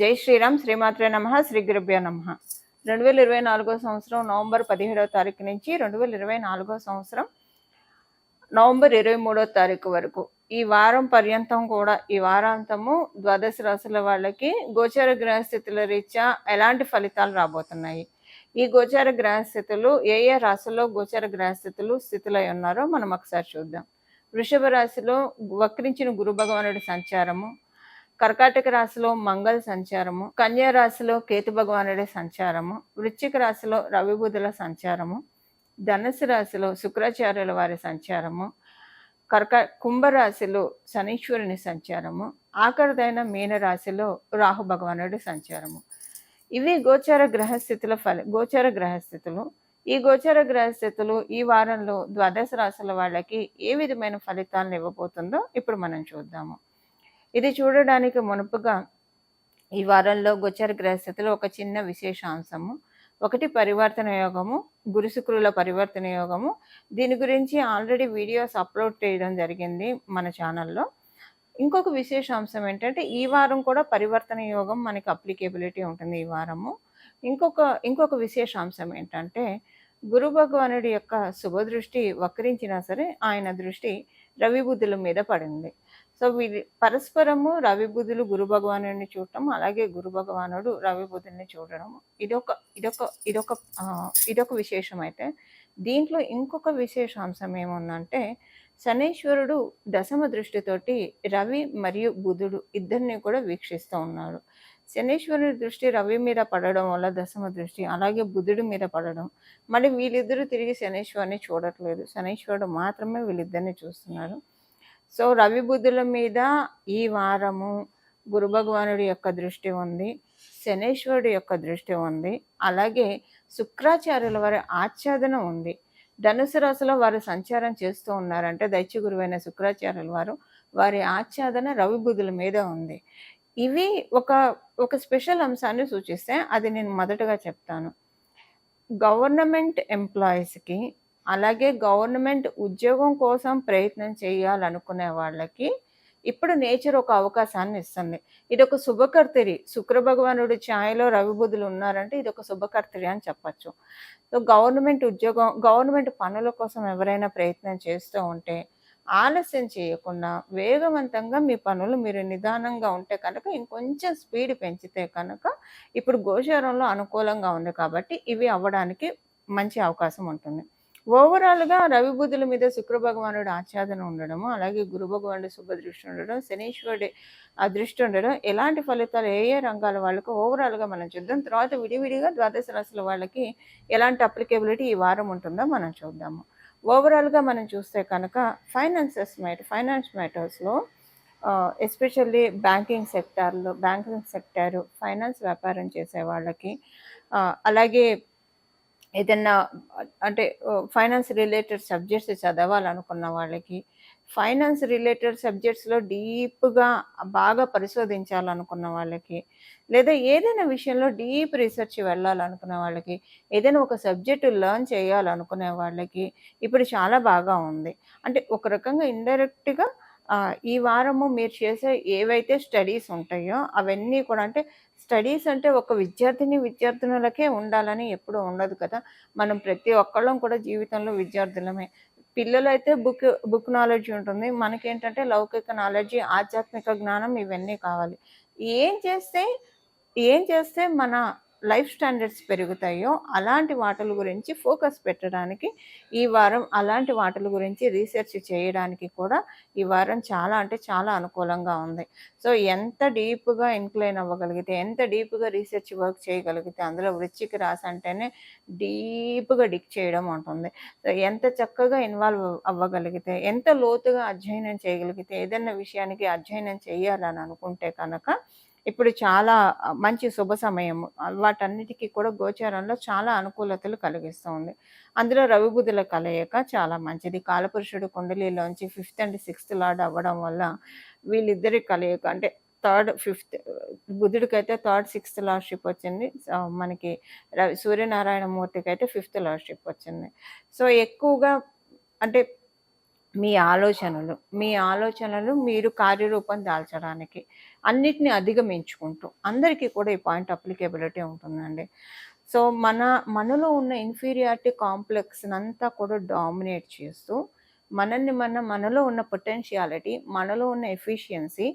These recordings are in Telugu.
జై శ్రీరామ్ శ్రీమాత్రే నమ శ్రీ గురుభ్యో నమ. రెండు వేల ఇరవై నాలుగో సంవత్సరం నవంబర్ పదిహేడవ తారీఖు నుంచి రెండు వేల ఇరవై నాలుగో సంవత్సరం నవంబర్ ఇరవై మూడో తారీఖు వరకు. ఈ వారం పర్యంతం కూడా ఈ వారాంతము ద్వాదశ రాశుల వాళ్ళకి గోచార గ్రహస్థితుల రీత్యా ఎలాంటి ఫలితాలు రాబోతున్నాయి? ఈ గోచార గ్రహస్థితులు ఏ ఏ రాశుల్లో గోచార గ్రహస్థితులు స్థితులై ఉన్నారో మనం ఒకసారి చూద్దాం. వృషభ రాశిలో వక్రించిన గురు భగవానుడి సంచారము కర్కాటక రాశిలో మంగళ సంచారము కన్యా రాశిలో కేతు భగవానుడి సంచారము వృశ్చిక రాశిలో రవిబుధుల సంచారము ధనుసు రాశిలో శుక్రాచార్యుల వారి సంచారము కర్క కుంభరాశిలో శనీశ్వరుని సంచారము ఆఖరిదైన మీనరాశిలో రాహు భగవానుడి సంచారము. ఇవి గోచార గ్రహస్థితుల ఫల గోచార గ్రహస్థితులు. ఈ గోచార గ్రహస్థితులు ఈ వారంలో ద్వాదశ రాశుల వాళ్ళకి ఏ విధమైన ఫలితాలను ఇవ్వబోతుందో ఇప్పుడు మనం చూద్దాము. ఇది చూడడానికి మునుపుగా ఈ వారంలో గోచర గ్రహస్థితిలో ఒక చిన్న విశేషాంశము. ఒకటి పరివర్తన యోగము గురుశుక్రుల పరివర్తన యోగము. దీని గురించి ఆల్రెడీ వీడియోస్ అప్లోడ్ చేయడం జరిగింది మన ఛానల్లో. ఇంకొక విశేషాంశం ఏంటంటే ఈ వారం కూడా పరివర్తన యోగం మనకి అప్లికేబిలిటీ ఉంటుంది ఈ వారము. ఇంకొక ఇంకొక విశేషాంశం ఏంటంటే గురు భగవానుడి యొక్క శుభదృష్టి వక్రించినా సరే ఆయన దృష్టి రవి బుద్ధుల మీద పడింది. సో వీరి పరస్పరము రవి బుద్ధులు గురు భగవానుడిని చూడటం అలాగే గురు భగవానుడు రవి బుద్ధుల్ని చూడడం ఇదొక ఇదొక ఇదొక ఇదొక విశేషం అయితే దీంట్లో ఇంకొక విశేషాంశం ఏముందంటే శనేశ్వరుడు దశమ దృష్టితోటి రవి మరియు బుధుడు ఇద్దరిని కూడా వీక్షిస్తూ ఉన్నాడు శనీశ్వరుడి దృష్టి రవి మీద పడడం వల్ల దశమ దృష్టి అలాగే బుధుడి మీద పడడం. మళ్ళీ వీళ్ళిద్దరూ తిరిగి శనీశ్వరుని చూడట్లేదు. శనీశ్వరుడు మాత్రమే వీళ్ళిద్దరిని చూస్తున్నారు. సో రవి బుద్ధుల మీద ఈ వారము గురు భగవానుడి యొక్క దృష్టి ఉంది శనేశ్వరుడి యొక్క దృష్టి ఉంది అలాగే శుక్రాచార్యుల వారి ఆచ్ఛాదన ఉంది. ధనుసు రాశిలో వారు సంచారం చేస్తూ ఉన్నారంటే దైత్య గురువైన శుక్రాచార్యుల వారు వారి ఆచ్ఛాదన రవి బుద్ధుల మీద ఉంది. ఇవి ఒక ఒక స్పెషల్ అంశాన్ని సూచిస్తే అది నేను మొదటగా చెప్తాను. గవర్నమెంట్ ఎంప్లాయీస్కి అలాగే గవర్నమెంట్ ఉద్యోగం కోసం ప్రయత్నం చేయాలనుకునే వాళ్ళకి ఇప్పుడు నేచర్ ఒక అవకాశాన్ని ఇస్తుంది. ఇది ఒక శుభకర్తరి శుక్ర భగవానుడి ఛాయలో రవి బుధులు ఉన్నారంటే ఇది ఒక శుభకర్తరి అని చెప్పచ్చు. సో గవర్నమెంట్ ఉద్యోగం గవర్నమెంట్ పనుల కోసం ఎవరైనా ప్రయత్నం చేస్తూ ఉంటే ఆలస్యం చేయకుండా వేగవంతంగా మీ పనులు మీరు నిదానంగా ఉంటే కనుక ఇంకొంచెం స్పీడ్ పెంచితే కనుక ఇప్పుడు గోచారంలో అనుకూలంగా ఉంది కాబట్టి ఇవి అవ్వడానికి మంచి అవకాశం ఉంటుంది. ఓవరాల్గా రవి బుద్ధుల మీద శుక్ర భగవానుడు ఆచ్ఛాదన ఉండడము అలాగే గురు భగవానుడు శుభదృష్టి ఉండడం శనీశ్వరుడి ఆ దృష్టి ఉండడం ఎలాంటి ఫలితాలు ఏ ఏ రంగాల వాళ్ళకు ఓవరాల్గా మనం చూద్దాం. తర్వాత విడివిడిగా ద్వాదశ రాశుల వాళ్ళకి ఎలాంటి అప్లికేబిలిటీ ఈ వారం ఉంటుందో మనం చూద్దాము. ఓవరాల్గా మనం చూస్తే కనుక ఫైనాన్సెస్ మ్యాటర్ ఫైనాన్స్ మ్యాటర్స్లో ఎస్పెషల్లీ బ్యాంకింగ్ సెక్టార్లో బ్యాంకింగ్ సెక్టారు ఫైనాన్స్ వ్యాపారం చేసే వాళ్ళకి అలాగే ఏదన్నా అంటే ఫైనాన్స్ రిలేటెడ్ సబ్జెక్ట్స్ చదవాలనుకున్న వాళ్ళకి ఫైనాన్స్ రిలేటెడ్ సబ్జెక్ట్స్లో డీప్గా బాగా పరిశోధించాలనుకున్న వాళ్ళకి లేదా ఏదైనా విషయంలో డీప్ రీసెర్చ్ వెళ్ళాలనుకునే వాళ్ళకి ఏదైనా ఒక సబ్జెక్టు లర్న్ చేయాలనుకునే వాళ్ళకి ఇప్పుడు చాలా బాగా ఉంది. అంటే ఒక రకంగా ఇండైరెక్ట్గా ఈ వారము మీరు చేసే ఏవైతే స్టడీస్ ఉంటాయో అవన్నీ కూడా అంటే స్టడీస్ అంటే ఒక విద్యార్థిని విద్యార్థినులకే ఉండాలని ఎప్పుడూ ఉండదు కదా. మనం ప్రతి ఒక్కళ్ళం కూడా జీవితంలో విద్యార్థులమే. పిల్లలైతే బుక్ బుక్ నాలెడ్జ్ ఉంటుంది. మనకేంటంటే లౌకిక నాలెడ్జ్ ఆధ్యాత్మిక జ్ఞానం ఇవన్నీ కావాలి. ఏం చేస్తే ఏం చేస్తే మన లైఫ్ స్టాండర్డ్స్ పెరుగుతాయో అలాంటి వాటల గురించి ఫోకస్ పెట్టడానికి ఈ వారం అలాంటి వాటల గురించి రీసెర్చ్ చేయడానికి కూడా ఈ వారం చాలా అంటే చాలా అనుకూలంగా ఉంది. సో ఎంత డీప్గా ఇన్క్లైన్ అవ్వగలిగితే ఎంత డీప్గా రీసెర్చ్ వర్క్ చేయగలిగితే అందులో వృచ్చికి రాసి అంటేనే డీప్గా డిక్ చేయడం ఉంటుంది. సో ఎంత చక్కగా ఇన్వాల్వ్ అవ్వగలిగితే ఎంత లోతుగా అధ్యయనం చేయగలిగితే ఏదైనా విషయానికి అధ్యయనం చేయాలని అనుకుంటే కనుక ఇప్పుడు చాలా మంచి శుభ సమయం. వాటన్నిటికీ కూడా గోచారంలో చాలా అనుకూలతలు కలిగిస్తుంది. అందులో రవి బుధుల కలయిక చాలా మంచిది. కాలపురుషుడు కుండలిలోంచి ఫిఫ్త్ అండ్ సిక్స్త్ లార్డ్ అవ్వడం వల్ల వీళ్ళిద్దరి కలయిక అంటే థర్డ్ ఫిఫ్త్ బుధుడికైతే థర్డ్ సిక్స్త్ లార్డ్షిప్ వచ్చింది. మనకి రవి సూర్యనారాయణ మూర్తికి అయితే ఫిఫ్త్ లార్డ్షిప్ వచ్చింది. సో ఎక్కువగా అంటే మీ ఆలోచనలు మీ ఆలోచనలు మీరు కార్యరూపం దాల్చడానికి అన్నిటిని అధిగమించుకుంటూ అందరికీ కూడా ఈ పాయింట్ అప్లికేబిలిటీ ఉంటుందండి. సో మన మనలో ఉన్న ఇన్ఫీరియారిటీ కాంప్లెక్స్ అంతా కూడా డామినేట్ చేస్తూ మనల్ని మన మనలో ఉన్న పొటెన్షియాలిటీ మనలో ఉన్న ఎఫిషియన్సీ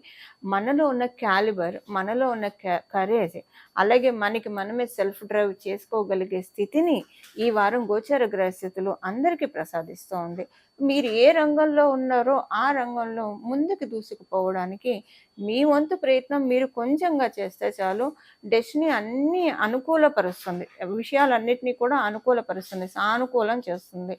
మనలో ఉన్న క్యాలిబర్ మనలో ఉన్న కరేజ్ అలాగే మనకి మనమే సెల్ఫ్ డ్రైవ్ చేసుకోగలిగే స్థితిని ఈ వారం గోచర గ్రహస్థితులు అందరికీ ప్రసాదిస్తూ ఉంది మీరు ఏ రంగంలో ఉన్నారో ఆ రంగంలో ముందుకు దూసుకుపోవడానికి మీ వంతు ప్రయత్నం మీరు కొంచెంగా చేస్తే చాలు డెస్టినీ అన్నీ అనుకూలపరుస్తుంది. విషయాలన్నింటినీ కూడా అనుకూలపరుస్తుంది సానుకూలం చేస్తుంది.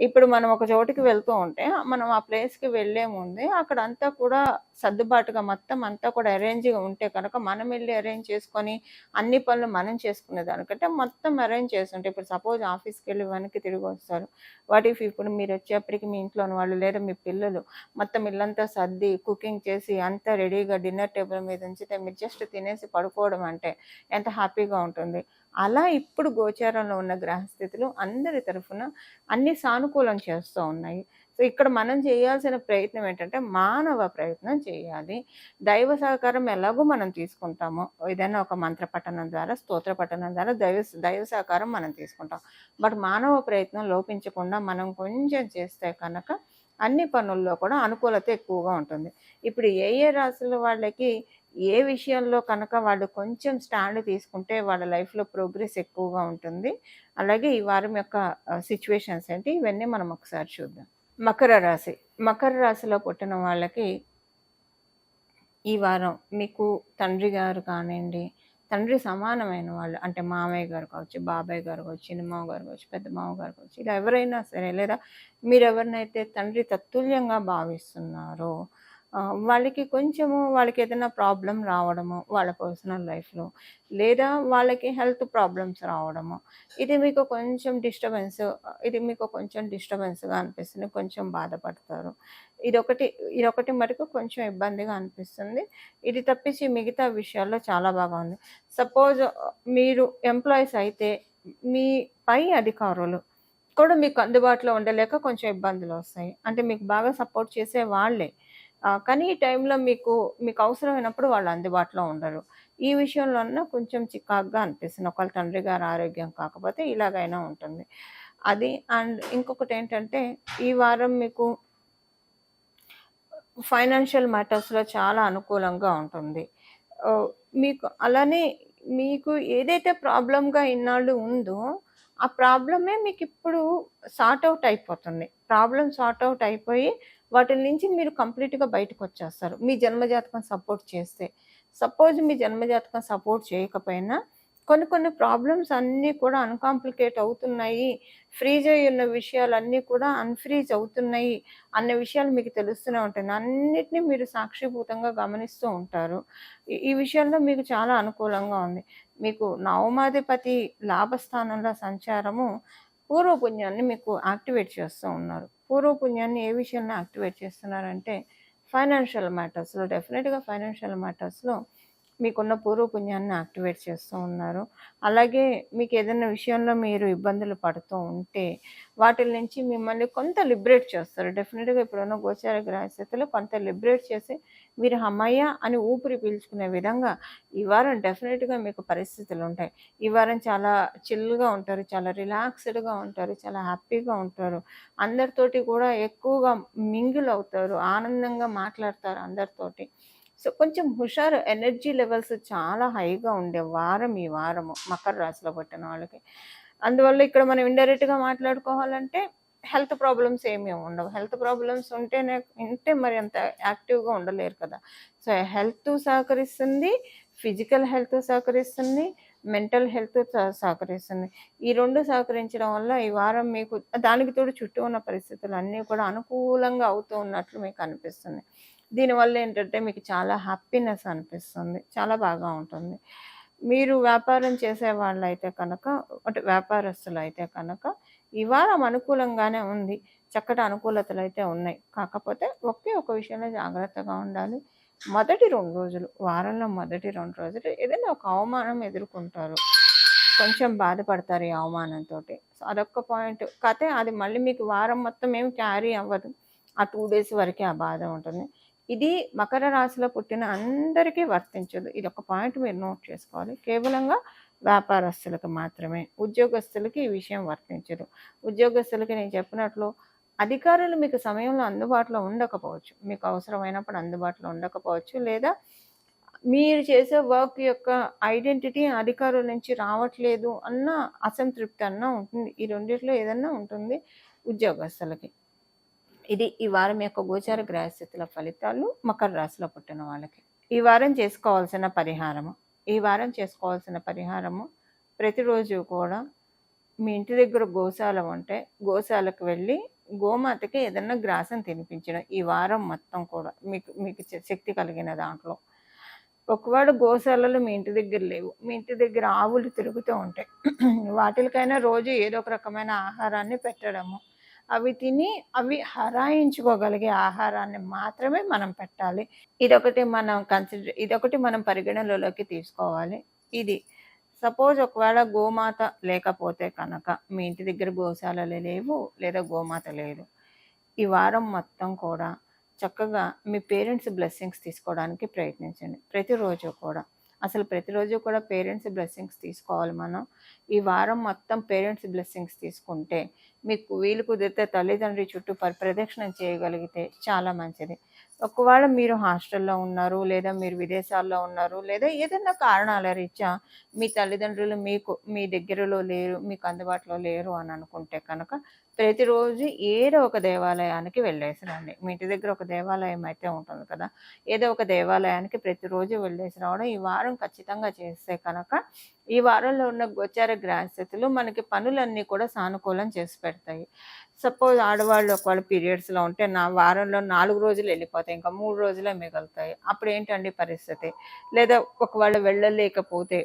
ఇప్పుడు మనం ఒక చోటికి వెళ్తూ ఉంటే మనం ఆ ప్లేస్కి వెళ్ళే ముందే అక్కడ అంతా కూడా సర్దుబాటుగా మొత్తం అంతా కూడా అరేంజ్గా ఉంటే కనుక మనం వెళ్ళి అరేంజ్ చేసుకొని అన్ని పనులు మనం చేసుకునే దానికంటే మొత్తం అరేంజ్ చేస్తుంటే ఇప్పుడు సపోజ్ ఆఫీస్కి వెళ్ళి వెనక్కి తిరిగి వస్తారు. వాట్ ఇఫ్ ఇప్పుడు మీరు వచ్చేప్పటికి మీ ఇంట్లోని వాళ్ళు లేదా మీ పిల్లలు మొత్తం ఇల్లంతా సర్ది కుకింగ్ చేసి అంతా రెడీగా డిన్నర్ టేబుల్ మీద ఉంచితే మీరు జస్ట్ తినేసి పడుకోవడం అంటే ఎంత హ్యాపీగా ఉంటుంది. అలా ఇప్పుడు గోచారంలో ఉన్న గ్రహస్థితులు అందరి తరఫున అన్ని సానుకూలం చేస్తూ ఉన్నాయి. సో ఇక్కడ మనం చేయాల్సిన ప్రయత్నం ఏంటంటే మానవ ప్రయత్నం చేయాలి. దైవ సహకారం ఎలాగో మనం తీసుకుంటామో ఏదైనా ఒక మంత్ర పఠనం ద్వారా స్తోత్ర పఠనం ద్వారా దైవ దైవ సహకారం మనం తీసుకుంటాం. బట్ మానవ ప్రయత్నం లోపించకుండా మనం కొంచెం చేస్తే కనుక అన్ని పనుల్లో కూడా అనుకూలత ఎక్కువగా ఉంటుంది. ఇప్పుడు ఏ ఏ రాశుల వాళ్ళకి ఏ విషయంలో కనుక వాళ్ళు కొంచెం స్టాండ్ తీసుకుంటే వాళ్ళ లైఫ్లో ప్రోగ్రెస్ ఎక్కువగా ఉంటుంది. అలాగే ఈ వారం యొక్క సిచ్యువేషన్స్ ఏంటి? ఇవన్నీ మనం ఒకసారి చూద్దాం. మకర రాశి. మకర రాశిలో పుట్టిన వాళ్ళకి ఈ వారం మీకు తండ్రి గారు కానివ్వండి తండ్రి సమానమైన వాళ్ళు అంటే మామయ్య గారు కావచ్చు బాబాయ్ గారు కావచ్చు చిన్నమావ గారు కావచ్చు పెద్ద మావ గారు కావచ్చు ఇలా ఎవరైనా సరే లేదా మీరు ఎవరినైతే తండ్రి తత్తుల్యంగా భావిస్తున్నారో వాళ్ళకి కొంచెము వాళ్ళకి ఏదైనా ప్రాబ్లం రావడము వాళ్ళ పర్సనల్ లైఫ్లో లేదా వాళ్ళకి హెల్త్ ప్రాబ్లమ్స్ రావడము ఇది మీకు కొంచెం డిస్టర్బెన్స్ ఇది మీకు కొంచెం డిస్టర్బెన్స్గా అనిపిస్తుంది కొంచెం బాధపడతారు. ఇదొకటి ఇదొకటి మటుకు కొంచెం ఇబ్బందిగా అనిపిస్తుంది. ఇది తప్పించి మిగతా విషయాల్లో చాలా బాగా ఉంది. సపోజ్ మీరు ఎంప్లాయీస్ అయితే మీ పై అధికారులు కూడా మీకు అందుబాటులో ఉండలేక కొంచెం ఇబ్బందులు వస్తాయి. అంటే మీకు బాగా సపోర్ట్ చేసే వాళ్ళే. కానీ ఈ టైంలో మీకు మీకు అవసరమైనప్పుడు వాళ్ళు అందుబాటులో ఉండరు. ఈ విషయంలోనే కొంచెం చికాగ్గా అనిపిస్తుంది. ఒకళ్ళ తండ్రి గారు ఆరోగ్యం కాకపోతే ఇలాగైనా ఉంటుంది. అది అండ్ ఇంకొకటి ఏంటంటే ఈ వారం మీకు ఫైనాన్షియల్ మ్యాటర్స్లో చాలా అనుకూలంగా ఉంటుంది. మీకు అలానే మీకు ఏదైతే ప్రాబ్లంగా ఇన్నాళ్ళు ఉందో ఆ ప్రాబ్లమే మీకు ఇప్పుడు సార్ట్ అవుట్ అయిపోతుంది. ప్రాబ్లం సార్ట్ అవుట్ అయిపోయి వాటి నుంచి మీరు కంప్లీట్గా బయటకు వచ్చేస్తారు. మీ జన్మజాతకం సపోర్ట్ చేస్తే. సపోజ్ మీ జన్మజాతకం సపోర్ట్ చేయకపోయినా కొన్ని కొన్ని ప్రాబ్లమ్స్ అన్నీ కూడా అన్కాంప్లికేట్ అవుతున్నాయి. ఫ్రీజ్ అయి ఉన్న విషయాలన్నీ కూడా అన్ఫ్రీజ్ అవుతున్నాయి అన్న విషయాలు మీకు తెలుస్తూనే ఉంటాయి. అన్నిటినీ మీరు సాక్షిభూతంగా గమనిస్తూ ఉంటారు. ఈ విషయంలో మీకు చాలా అనుకూలంగా ఉంది. మీకు నవమాధిపతి లాభస్థానంలో సంచారము పూర్వపుణ్యాన్ని మీకు యాక్టివేట్ చేస్తూ ఉన్నారు. పూర్వపుణ్యాన్ని ఏ విషయంలో యాక్టివేట్ చేస్తున్నారంటే ఫైనాన్షియల్ మ్యాటర్స్లో డెఫినెట్గా ఫైనాన్షియల్ మ్యాటర్స్లో మీకున్న పూర్వపుణ్యాన్ని యాక్టివేట్ చేస్తూ ఉన్నారు. అలాగే మీకు ఏదైనా విషయంలో మీరు ఇబ్బందులు పడుతూ ఉంటే వాటి నుంచి మిమ్మల్ని కొంత లిబరేట్ చేస్తారు. డెఫినెట్గా ఇప్పుడున్న గోచార గ్రహస్థితిలో కొంత లిబరేట్ చేసి మీరు అమ్మయ్య అని ఊపిరి పీల్చుకునే విధంగా ఈ వారం డెఫినెట్గా మీకు పరిస్థితులు ఉంటాయి. ఈ వారం చాలా చిల్గా ఉంటారు చాలా రిలాక్స్డ్గా ఉంటారు చాలా హ్యాపీగా ఉంటారు. అందరితోటి కూడా ఎక్కువగా మింగిల్ అవుతారు ఆనందంగా మాట్లాడతారు అందరితోటి. సో కొంచెం హుషారు ఎనర్జీ లెవెల్స్ చాలా హైగా ఉండే వారం ఈ వారము మకర రాశిలో పట్టిన వాళ్ళకి. అందువల్ల ఇక్కడ మనం ఇండైరెక్ట్గా మాట్లాడుకోవాలంటే హెల్త్ ప్రాబ్లమ్స్ ఏమీ ఉండవు. హెల్త్ ప్రాబ్లమ్స్ ఉంటేనే ఉంటే మరి అంత యాక్టివ్గా ఉండలేరు కదా. సో హెల్త్ సహకరిస్తుంది ఫిజికల్ హెల్త్ సహకరిస్తుంది మెంటల్ హెల్త్ సహకరిస్తుంది. ఈ రెండు సహకరించడం వల్ల ఈ వారం మీకు దానికి తోడు చుట్టూ ఉన్న పరిస్థితులు అన్నీ కూడా అనుకూలంగా అవుతూ ఉన్నట్లు మీకు అనిపిస్తుంది. దీనివల్ల ఏంటంటే మీకు చాలా హ్యాపీనెస్ అనిపిస్తుంది. చాలా బాగా ఉంటుంది. మీరు వ్యాపారం చేసే వాళ్ళు అయితే కనుక అంటే వ్యాపారస్తులు అయితే కనుక ఈ వారం అనుకూలంగానే ఉంది. చక్కటి అనుకూలతలు అయితే ఉన్నాయి. కాకపోతే ఒకే ఒక విషయంలో జాగ్రత్తగా ఉండాలి. మొదటి రెండు రోజులు వారంలో మొదటి రెండు రోజులు ఏదైనా ఒక అవమానం ఎదుర్కొంటారు. కొంచెం బాధపడతారు ఈ అవమానంతో అదొక్క పాయింట్. కాకపోతే అది మళ్ళీ మీకు వారం మొత్తం ఏం క్యారీ అవ్వదు. ఆ టూ డేస్ వరకే ఆ బాధ ఉంటుంది. ఇది మకర రాశిలో పుట్టిన అందరికీ వర్తించదు. ఇది ఒక పాయింట్ మీరు నోట్ చేసుకోవాలి. కేవలంగా వ్యాపారస్తులకు మాత్రమే. ఉద్యోగస్తులకి ఈ విషయం వర్తించదు. ఉద్యోగస్తులకి నేను చెప్పినట్లు అధికారులు మీకు సమయంలో అందుబాటులో ఉండకపోవచ్చు. మీకు అవసరమైనప్పుడు అందుబాటులో ఉండకపోవచ్చు. లేదా మీరు చేసే వర్క్ యొక్క ఐడెంటిటీ అధికారుల నుంచి రావట్లేదు అన్న అసంతృప్తి అన్న ఉంటుంది. ఈ రెండిట్లో ఏదన్నా ఉంటుంది ఉద్యోగస్తులకి. ఇది ఈ వారం యొక్క గోచార గ్రహస్థితుల ఫలితాలు మకర రాశిలో పుట్టిన వాళ్ళకి. ఈ వారం చేసుకోవాల్సిన పరిహారము. ఈ వారం చేసుకోవాల్సిన పరిహారము. ప్రతిరోజు కూడా మీ ఇంటి దగ్గర గోశాల ఉంటే గోశాలకు వెళ్ళి గోమాతకి ఏదన్నా గ్రాసం తినిపించడం ఈ వారం మొత్తం కూడా మీకు మీకు శక్తి కలిగిన దాంట్లో. ఒకవేళ గోశాలలు మీ ఇంటి దగ్గర లేవు మీ ఇంటి దగ్గర ఆవులు తిరుగుతూ ఉంటాయి. వాటికైనా రోజు ఏదో ఒక రకమైన ఆహారాన్ని పెట్టడము. అవి తిని అవి హరాయించుకోగలిగే ఆహారాన్ని మాత్రమే మనం పెట్టాలి. ఇదొకటి మనం కన్సిడర్ ఇదొకటి మనం పరిగణనలోకి తీసుకోవాలి. ఇది సపోజ్ ఒకవేళ గోమాత లేకపోతే కనుక మీ ఇంటి దగ్గర గోశాలలు లేవు లేదా గోమాత లేదు. ఈ వారం మొత్తం కూడా చక్కగా మీ పేరెంట్స్ బ్లెస్సింగ్స్ తీసుకోవడానికి ప్రయత్నించండి. ప్రతిరోజు కూడా. అసలు ప్రతిరోజు కూడా పేరెంట్స్ బ్లెస్సింగ్స్ తీసుకోవాలి మనం. ఈ వారం మొత్తం పేరెంట్స్ బ్లెస్సింగ్స్ తీసుకుంటే మీకు వీలు కుదిరితే తల్లిదండ్రి చుట్టూ పరిప్రదక్షిణం చేయగలిగితే చాలా మంచిది. ఒకవేళ మీరు హాస్టల్లో ఉన్నారు లేదా మీరు విదేశాల్లో ఉన్నారు లేదా ఏదైనా కారణాల రీత్యా మీ తల్లిదండ్రులు మీకు మీ దగ్గరలో లేరు మీకు అందుబాటులో లేరు అని అనుకుంటే కనుక ప్రతిరోజు ఏదో ఒక దేవాలయానికి వెళ్ళేసి రండి మీ ఇంటి దగ్గర ఒక దేవాలయం అయితే ఉంటుంది కదా ఏదో ఒక దేవాలయానికి ప్రతిరోజు వెళ్ళేసి రావడం ఈ వారం ఖచ్చితంగా చేస్తే కనుక ఈ వారంలో ఉన్న గోచార గ్రహస్థితులు మనకి పనులన్నీ కూడా సానుకూలం చేసి పెడతాయి. సపోజ్ ఆడవాళ్ళు ఒకవేళ పీరియడ్స్లో ఉంటే నా వారంలో నాలుగు రోజులు వెళ్ళిపోతాయి ఇంకా మూడు రోజులే మిగులుతాయి. అప్పుడు ఏంటండి పరిస్థితి? లేదా ఒకవేళ వెళ్ళలేకపోతే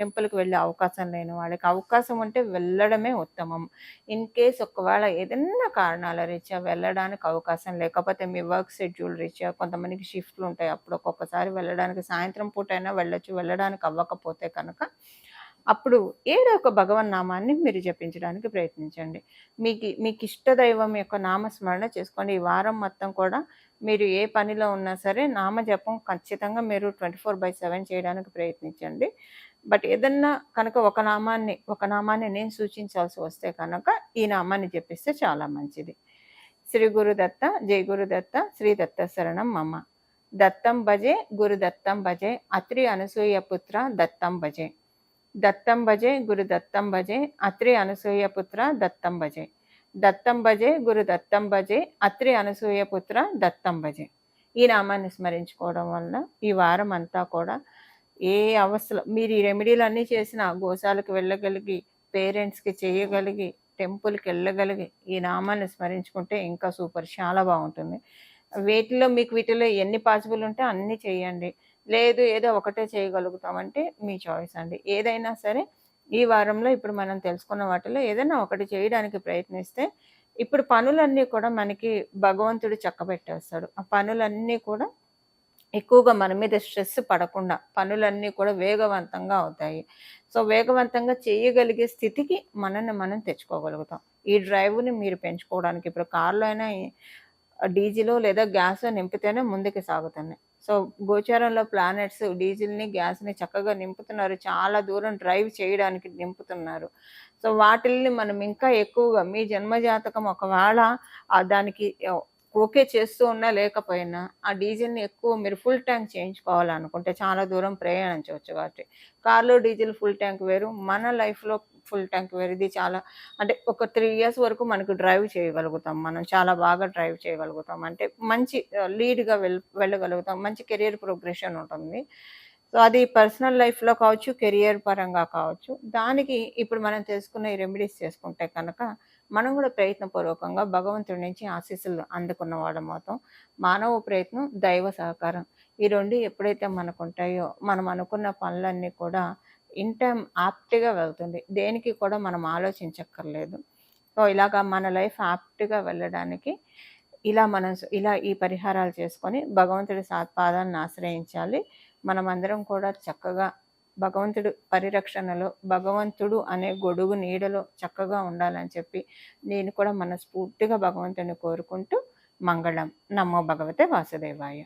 టెంపుల్కి వెళ్ళే అవకాశం లేని వాళ్ళకి అవకాశం ఉంటే వెళ్ళడమే ఉత్తమం. ఇన్ కేస్ ఒకవేళ ఏదైనా కారణాల రీత్యా వెళ్ళడానికి అవకాశం లేకపోతే మీ వర్క్ షెడ్యూల్ రీత్యా కొంతమందికి షిఫ్ట్లు ఉంటాయి. అప్పుడు ఒక్కొక్కసారి వెళ్ళడానికి సాయంత్రం పూట అయినా వెళ్ళొచ్చు వెళ్ళడానికి అవ్వకపోతే కనుక అప్పుడు ఏదో ఒక భగవన్ నామాన్ని మీరు జపించడానికి ప్రయత్నించండి. మీకు మీకు ఇష్టదైవం యొక్క నామస్మరణ చేసుకోండి. ఈ వారం మొత్తం కూడా మీరు ఏ పనిలో ఉన్నా సరే నామ జపం ఖచ్చితంగా మీరు ట్వంటీ ఫోర్ బై సెవెన్ చేయడానికి ప్రయత్నించండి. బట్ ఏదన్నా కనుక ఒక నామాన్ని ఒక నామాన్ని నేను సూచించాల్సి వస్తే కనుక ఈ నామాన్ని జపిస్తే చాలా మంచిది. శ్రీ గురుదత్త జై గురుదత్త శ్రీ దత్త శరణం మమ. దత్తం భజే గురుదత్తం భజే అత్రి అనసూయ పుత్ర దత్తం భజే. దత్తం భజే గురు దత్తం భజే అత్రి అనసూయ పుత్ర దత్తం భజే. దత్తం భజే గురు దత్తం భజే అత్రి అనసూయ పుత్ర దత్తం భజే. ఈ నామాన్ని స్మరించుకోవడం వలన ఈ వారం అంతా కూడా ఏ అవస్థలో మీరు ఈ రెమెడీలు అన్నీ చేసిన గోశాలకు వెళ్ళగలిగి పేరెంట్స్కి చేయగలిగి టెంపుల్కి వెళ్ళగలిగి ఈ నామాన్ని స్మరించుకుంటే ఇంకా సూపర్ చాలా బాగుంటుంది. వీటిలో మీకు వీటిలో ఎన్ని పాసిబుల్ ఉంటే అన్నీ చేయండి. లేదు ఏదో ఒకటే చేయగలుగుతామంటే మీ చాయిస్ అండి. ఏదైనా సరే ఈ వారంలో ఇప్పుడు మనం తెలుసుకున్న వాటిలో ఏదైనా ఒకటి చేయడానికి ప్రయత్నిస్తే ఇప్పుడు పనులన్నీ కూడా మనకి భగవంతుడు చక్కబెట్టేస్తాడు. ఆ పనులన్నీ కూడా ఎక్కువగా మన మీద స్ట్రెస్ పడకుండా పనులన్నీ కూడా వేగవంతంగా అవుతాయి. సో వేగవంతంగా చేయగలిగే స్థితికి మనల్ని మనం తెచ్చుకోగలుగుతాం. ఈ డ్రైవ్ని మీరు పెంచుకోవడానికి ఇప్పుడు కార్లో అయినా డీజిలో లేదా గ్యాస్ నింపితేనే ముందుకు సాగుతున్నాయి సో గోచారంలో ప్లానెట్స్ డీజిల్ని గ్యాస్ని చక్కగా నింపుతున్నారు. చాలా దూరం డ్రైవ్ చేయడానికి నింపుతున్నారు. సో వాటిల్ని మనం ఇంకా ఎక్కువగా మీ జన్మజాతకం ఒకవేళ దానికి ఓకే చేస్తూ ఉన్నా లేకపోయినా ఆ డీజిల్ని ఎక్కువ మీరు ఫుల్ ట్యాంక్ చేయించుకోవాలనుకుంటే చాలా దూరం ప్రయాణించవచ్చు కాబట్టి. కార్లో డీజిల్ ఫుల్ ట్యాంక్ వేరు మన లైఫ్లో ఫుల్ ట్యాంక్ వేరు. ఇది చాలా అంటే ఒక త్రీ ఇయర్స్ వరకు మనకు డ్రైవ్ చేయగలుగుతాం మనం చాలా బాగా డ్రైవ్ చేయగలుగుతాం. అంటే మంచి లీడ్గా వెళ్ వెళ్ళగలుగుతాం. మంచి కెరియర్ ప్రోగ్రెషన్ ఉంటుంది. సో అది పర్సనల్ లైఫ్లో కావచ్చు కెరియర్ పరంగా కావచ్చు. దానికి ఇప్పుడు మనం తెలుసుకున్న ఈ రెమెడీస్ చేసుకుంటే కనుక మనం కూడా ప్రయత్నపూర్వకంగా భగవంతుడి నుంచి ఆశీస్సులు అందుకున్న వాడు మొత్తం మానవ ప్రయత్నం దైవ సహకారం. ఈ రెండు ఎప్పుడైతే మనకు ఉంటాయో మనం అనుకున్న పనులన్నీ కూడా ఇన్ టైం ఆప్ట్గా వెళ్తుంది. దేనికి కూడా మనం ఆలోచించక్కర్లేదు. సో ఇలాగా మన లైఫ్ ఆప్ట్గా వెళ్ళడానికి ఇలా మనం ఇలా ఈ పరిహారాలు చేసుకొని భగవంతుడి సాత్పాదాన్ని ఆశ్రయించాలి. మనమందరం కూడా చక్కగా భగవంతుడు పరిరక్షణలో భగవంతుడు అనే గొడుగు నీడలో చక్కగా ఉండాలని చెప్పి నేను కూడా మనస్ఫూర్తిగా భగవంతుని కోరుకుంటూ మంగళం. నమో భగవతే వాసుదేవాయ.